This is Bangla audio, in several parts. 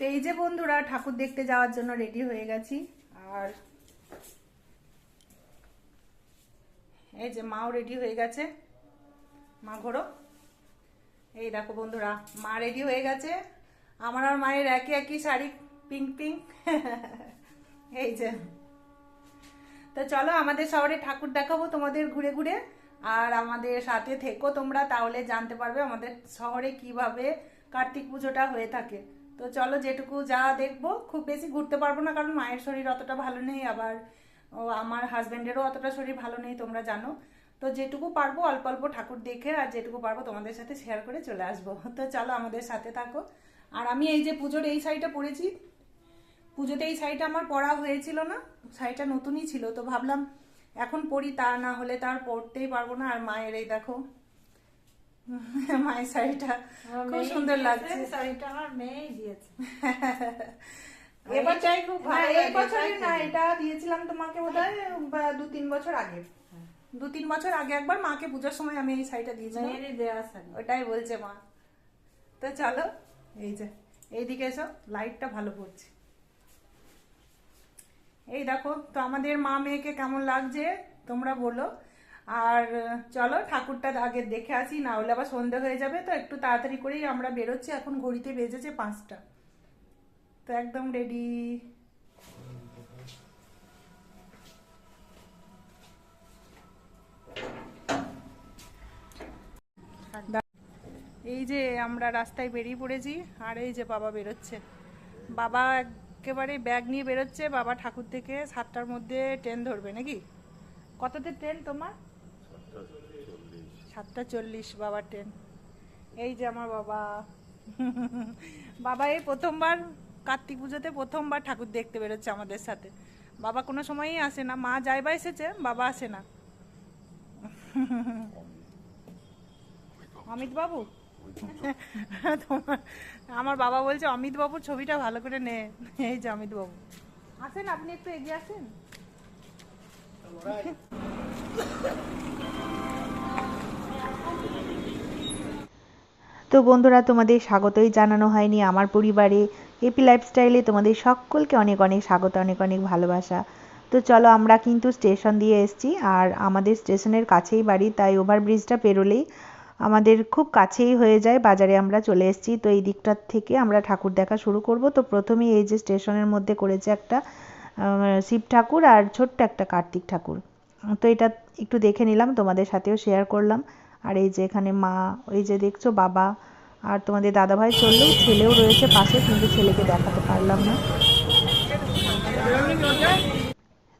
তো এই যে বন্ধুরা, ঠাকুর দেখতে যাওয়ার জন্য রেডি হয়ে গেছি। আর এই যে মাও রেডি হয়ে গেছে। মা ঘোরো। এই দেখো বন্ধুরা, মা রেডি হয়ে গেছে। আমার আর মায়ের একই একই শাড়ি পিঙ্ক পিঙ্ক এই যে। তো চলো আমাদের শহরে ঠাকুর দেখাবো, তোমাদের ঘুরে ঘুরে। আর আমাদের সাথে থেকো তোমরা, তাহলে জানতে পারবে আমাদের শহরে কীভাবে কার্তিক পুজোটা হয়ে থাকে। তো চলো যেটুকু যা দেখব, খুব বেশি ঘুরতে পারব না, কারণ মায়ের শরীর অতটা ভালো নেই, আবার ও আমার হাজব্যান্ডেরও অতটা শরীর ভালো নেই, তোমরা জানো। তো যেটুকু পারব, অল্প অল্প ঠাকুর দেখে আর যেটুকু পারব তোমাদের সাথে শেয়ার করে চলে আসব। তো চলো আমাদের সাথে থাকো। আর আমি এই যে পুজোর এই শাড়িটা পরেছি, পুজোতে এই শাড়িটা আমার পরা হয়েছিল না, শাড়িটা নতুনই ছিল, তো ভাবলাম এখন পরি, তা না হলে তার পরতেই পারব না। আর মায়ের এই দেখো মায়ের শাড়িটা। খুব সুন্দর লাগছে। শাড়িটা আমার মেয়েই দিয়েছে। এবার খুব ভালো এই? না এটা দিয়েছিলাম তোমাকে বোধহয় দু তিন বছর আগে। দু তিন বছর আগে একবার মাকে পুজোর সময় আমি এই শাড়িটা দিয়েছিলাম। মেয়েরই ওটাই বলছে মা। তো চলো এই যে এইদিকে এসো লাইটটা ভালো পড়ছে। এই দেখো তো আমাদের মা মেয়েকে কেমন লাগছে তোমরা বলো। আর, চলো ঠাকুরটা আগে দেখে আসি, না হলে আবার সন্ধে হয়ে যাবে, তো একটু তাড়াতাড়ি করেই আমরা বেরোচ্ছি, এখন ঘড়িতে বেজেছে পাঁচটা। তো একদম রেডি এই যে আমরা রাস্তায় বেরিয়ে পড়েছি, আর এই যে বাবা বেরোচ্ছে। বাবা একেবারে ব্যাগ নিয়ে বেরোচ্ছে, বাবা ঠাকুর থেকে সাতটার মধ্যে ট্রেন ধরবে, নাকি? কততে ট্রেন তোমার? সাতটা চল্লিশ বাবার ট্রেন এই যে আমার বাবা। বাবা এই প্রথমবার, কার্তিক পুজোতে প্রথমবার ঠাকুর দেখতে বেরোচ্ছে আমাদের সাথে। বাবা কোনো সময়ই আসে না। মা যাই বা এসেছে, বাবা আসে না। অমিত বাবু? তোমার আমার বাবা বলছে, অমিত বাবুর ছবিটা ভালো করে নে। এই যে অমিত বাবু। আসেন, আপনি একটু এগিয়ে আসেন। তো বন্ধুরা, তোমাদের স্বাগতই জানানো হয়নি আমার পরিবারে। এপি লাইফস্টাইলে তোমাদের সকলকে অনেক অনেক স্বাগত, অনেক অনেক ভালোবাসা। তো চলো আমরা কিন্তু স্টেশন দিয়ে এসেছি। আর আমাদের স্টেশনের কাছেই বাড়ি, তাই ওভারব্রিজটা পেরোলেই আমাদের খুব কাছেই হয়ে যায়। বাজারে আমরা চলে এসেছি। তো এই দিকটার থেকে আমরা ঠাকুর দেখা শুরু করব। তো প্রথমেই এই যে স্টেশনের মধ্যে করেছে একটা শিব ঠাকুর আর ছোট্ট একটা কার্তিক ঠাকুর। তো এটা একটু দেখে নিলাম, তোমাদের সাথেও শেয়ার করলাম। আর এই যে এখানে মা ওই যে দেখছ বাবা আর তোমাদের দাদাভাই চলল, ছেলেও রয়েছে পাশে কিন্তু ছেলেকে দেখাতে পারলাম না।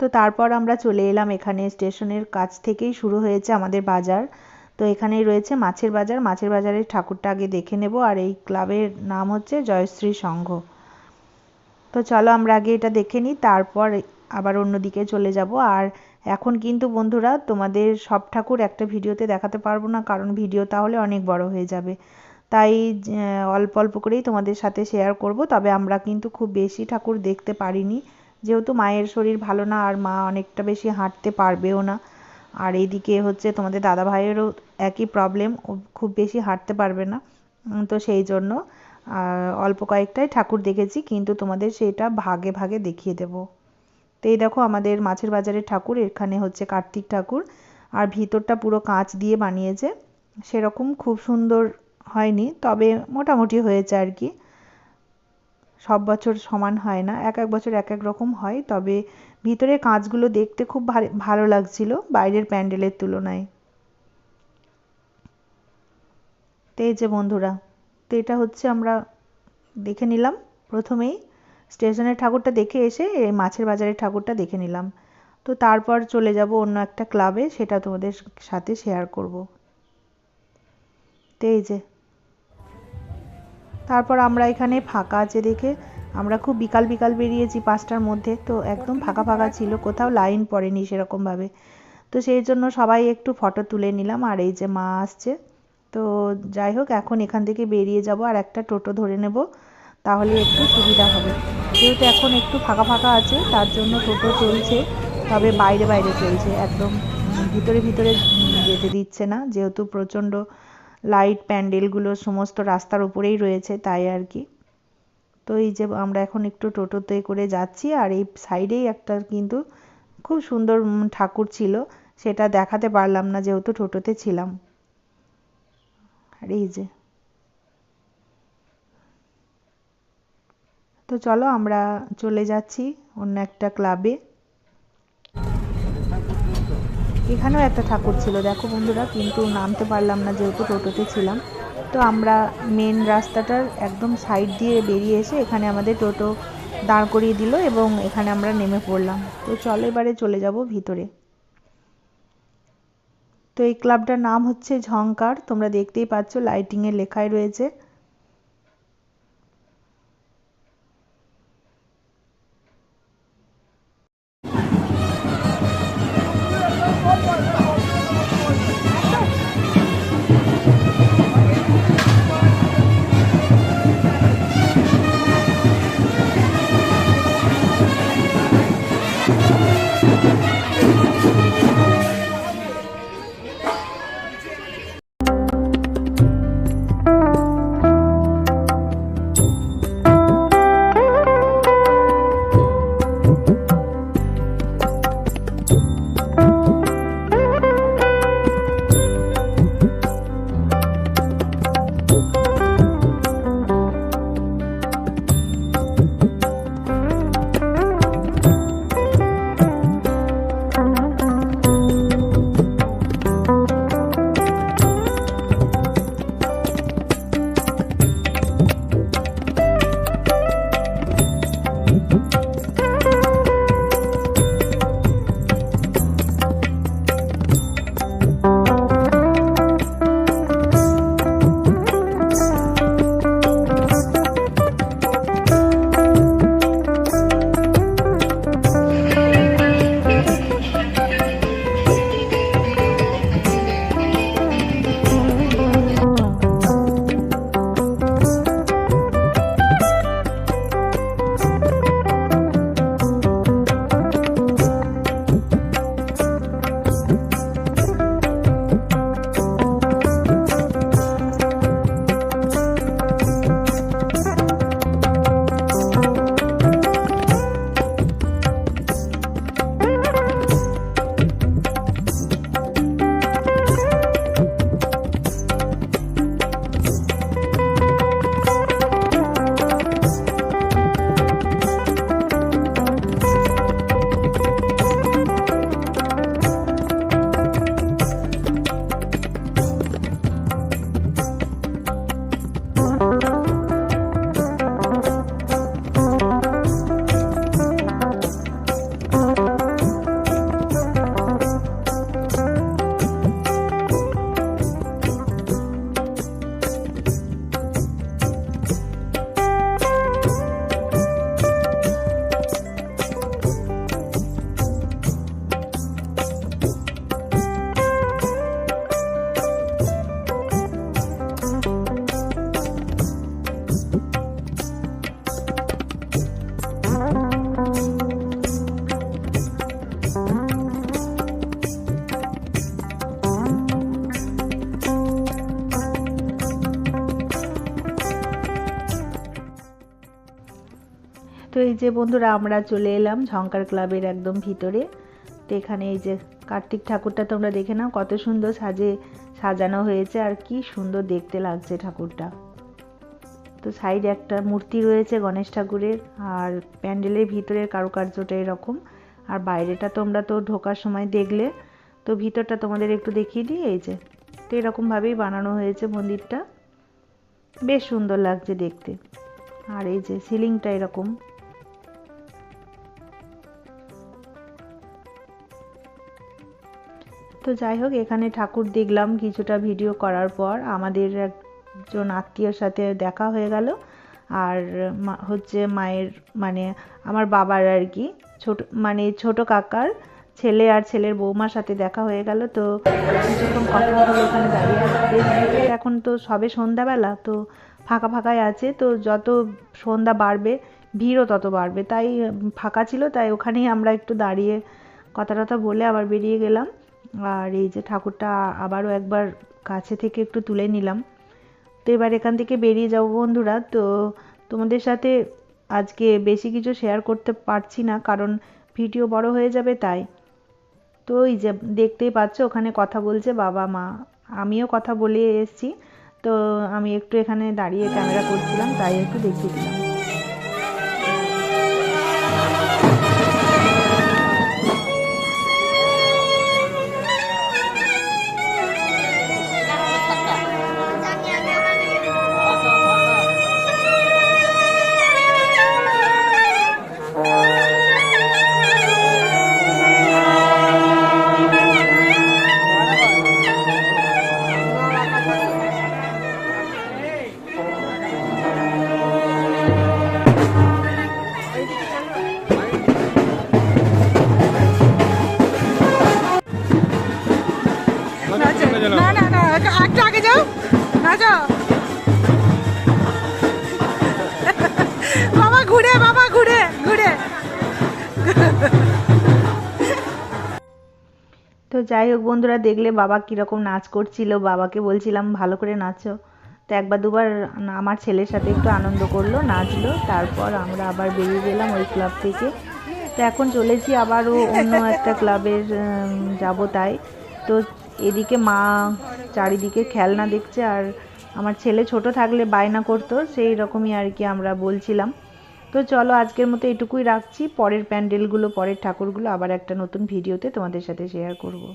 তো তারপর আমরা চলে এলাম এখানে স্টেশনের কাছ থেকেই শুরু হয়েছে আমাদের বাজার। তো এখানেই রয়েছে মাছের বাজার। মাছের বাজারের ঠাকুরটা আগে দেখে নেব আর এই ক্লাবের নাম হচ্ছে জয়শ্রী সংঘ। তো চলো আমরা আগে এটা দেখে নিই, তারপর আবার অন্যদিকে চলে যাব। আর এখন কিন্তু বন্ধুরা তোমাদের সব ঠাকুর একটা ভিডিওতে দেখাতে পারব না, কারণ ভিডিও তাহলে অনেক বড় হয়ে যাবে। তাই অল্প অল্প করেই তোমাদের সাথে শেয়ার করব, তবে আমরা কিন্তু খুব বেশি ঠাকুর দেখতে পারিনি। যেহেতু মায়ের শরীর ভালো না, আর মা অনেকটা বেশি হাঁটতে পারবেও না। আর এইদিকে হচ্ছে তোমাদের দাদা ভাইয়েরও একই প্রবলেম খুব বেশি হাঁটতে পারবে না। তো সেই জন্য অল্প কয়েকটাই ঠাকুর দেখেছি, কিন্তু তোমাদের সেটা ভাগে ভাগে দেখিয়ে দেব। তো এই দেখো আমাদের মাছের বাজারের ঠাকুর, এখানে হচ্ছে কার্তিক ঠাকুর। আর ভিতরটা পুরো কাঁচ দিয়ে বানিয়েছে। সেরকম খুব সুন্দর হয়নি, তবে মোটামুটি হয়েছে আর কি। সব বছর সমান হয় না, এক এক বছর এক এক রকম হয়, তবে ভিতরের কাঁচগুলো দেখতে খুব ভালো লাগছিল বাইরের প্যান্ডেলের তুলনায়। তো এই যে বন্ধুরা, তো এটা হচ্ছে আমরা দেখে নিলাম প্রথমেই। স্টেশনের ঠাকুরটা দেখে এসে এই মাছের বাজারের ঠাকুরটা দেখে নিলাম। তো তারপর চলে যাব অন্য একটা ক্লাবে সেটা তোমাদের সাথে শেয়ার করব। তো এই যে। তারপর আমরা এখানে ফাঁকা আছে দেখে আমরা খুব বিকাল বিকাল বেরিয়েছি পাঁচটার মধ্যে। তো একদম ফাঁকা ফাঁকা ছিল, কোথাও লাইন পড়েনি সেরকমভাবে তো সেই জন্য সবাই একটু ফটো তুলে নিলাম, আর এই যে মা আসছে। তো যাই হোক, এখন এখান থেকে বেরিয়ে যাব আর একটা টোটো ধরে নেব। তাহলে একটু সুবিধা হবে। যেহেতু এখন একটু ফাঁকা ফাঁকা আছে, তার জন্য টোটো চলছে, তবে বাইরে বাইরে চলছে। একদম ভিতরে ভিতরে যেতে দিচ্ছে না, যেহেতু প্রচণ্ড লাইট, প্যান্ডেলগুলো সমস্ত রাস্তার উপরেই রয়েছে, তাই আর কি। তো এই যে আমরা এখন একটু টোটোতে করে যাচ্ছি, আর এই সাইডেই একটা কিন্তু খুব সুন্দর ঠাকুর ছিল, সেটা দেখাতে পারলাম না যেহেতু টোটোতে ছিলাম। আর এই যে তো চলো আমরা চলে যাচ্ছি অন্য একটা ক্লাবে। এখানেও একটা ঠাকুর ছিল, দেখো বন্ধুরা, কিন্তু নামতে পারলাম না যেহেতু টোটোতে ছিলাম। তো আমরা মেন রাস্তাটার একদম সাইড দিয়ে বেরিয়ে এসে এখানে আমাদের টোটো দাঁড় করিয়ে দিল এবং এখানে আমরা নেমে পড়লাম। তো চলো এবারে চলে যাব ভিতরে। তো এই ক্লাবটার নাম হচ্ছে ঝংকার, তোমরা দেখতেই পাচ্ছ লাইটিংয়ে লেখাই রয়েছে। তো এই যে বন্ধুরা, আমরা চলে এলাম ঝঙ্কার ক্লাবের একদম ভিতরে। তো এখানে এই যে কার্তিক ঠাকুরটা তোমরা দেখে নাও, কত সুন্দর সাজে সাজানো হয়েছে আর কি সুন্দর দেখতে লাগছে ঠাকুরটা। তো সাইডে একটা মূর্তি রয়েছে গণেশ ঠাকুরের, আর প্যান্ডেলের ভিতরের কারুকার্যটা এরকম। আর বাইরেটা তোমরা তো ঢোকার সময় দেখলে, তো ভিতরটা তোমাদের একটু দেখিয়ে দিই, এই যে। তো এরকমভাবেই বানানো হয়েছে মন্দিরটা। বেশ সুন্দর লাগছে দেখতে। আর এই যে সিলিংটা এরকম। তো যাই হোক, এখানে ঠাকুর দেখলাম কিছুটা ভিডিও করার পর। আমাদের একজন আত্মীয়র সাথে দেখা হয়ে গেল। আর হচ্ছে মায়ের মানে আমার বাবার আর কি, ছোট মানে ছোট কাকার ছেলে আর ছেলের বৌমার সাথে দেখা হয়ে গেল। তো কিছুক্ষণ কথা হলো ওখানে দাঁড়িয়ে এখন তো সবে সন্ধ্যাবেলা, তো ফাঁকা ফাঁকাই আছে। তো যত সন্ধ্যা বাড়বে, ভিড়ও তত বাড়বে। তাই ফাঁকা ছিল, তাই ওখানেই আমরা একটু দাঁড়িয়ে কথা টথা বলে আবার বেরিয়ে গেলাম। আর এই যে ঠাকুরটা আবারও একবার কাছে থেকে একটু তুলে নিলাম। তো এবার এখান থেকে বেরিয়ে যাব বন্ধুরা। তো তোমাদের সাথে আজকে বেশি কিছু শেয়ার করতে পারছি না, কারণ ভিডিও বড় হয়ে যাবে তাই। তো ওই যে দেখতেই পাচ্ছ, ওখানে কথা বলছে বাবা, মা। আমিও কথা বলে এসছি। তো আমি একটু এখানে দাঁড়িয়ে ক্যামেরা করছিলাম, তাই একটু দেখিয়ে দিলাম। না না না একটু আগে যাও। না যাও। বাবা ঘুরে বাবা ঘুরে ঘুরে। তো যাই হোক বন্ধুরা দেখলে বাবা কীরকম নাচ করছিল। বাবাকে বলছিলাম ভালো করে নাচো। তো একবার দুবার আমার ছেলের সাথে একটু আনন্দ করল নাচলো। তারপর আমরা আবার বেরিয়ে গেলাম ওই ক্লাব থেকে। তো এখন চলেছি আবারও অন্য একটা ক্লাবের যাব তাই। তো এদিকে মা চারিদিকে খেলনা দেখছে আর আমার ছেলে ছোট থাকলে বায়না করতো, সেই রকমই আর কি আমরা বলছিলাম। তো চলো আজকের মতো এটুকুই রাখছি, পরের প্যান্ডেলগুলো, পরের ঠাকুরগুলো আবার একটা নতুন ভিডিওতে তোমাদের সাথে শেয়ার করব।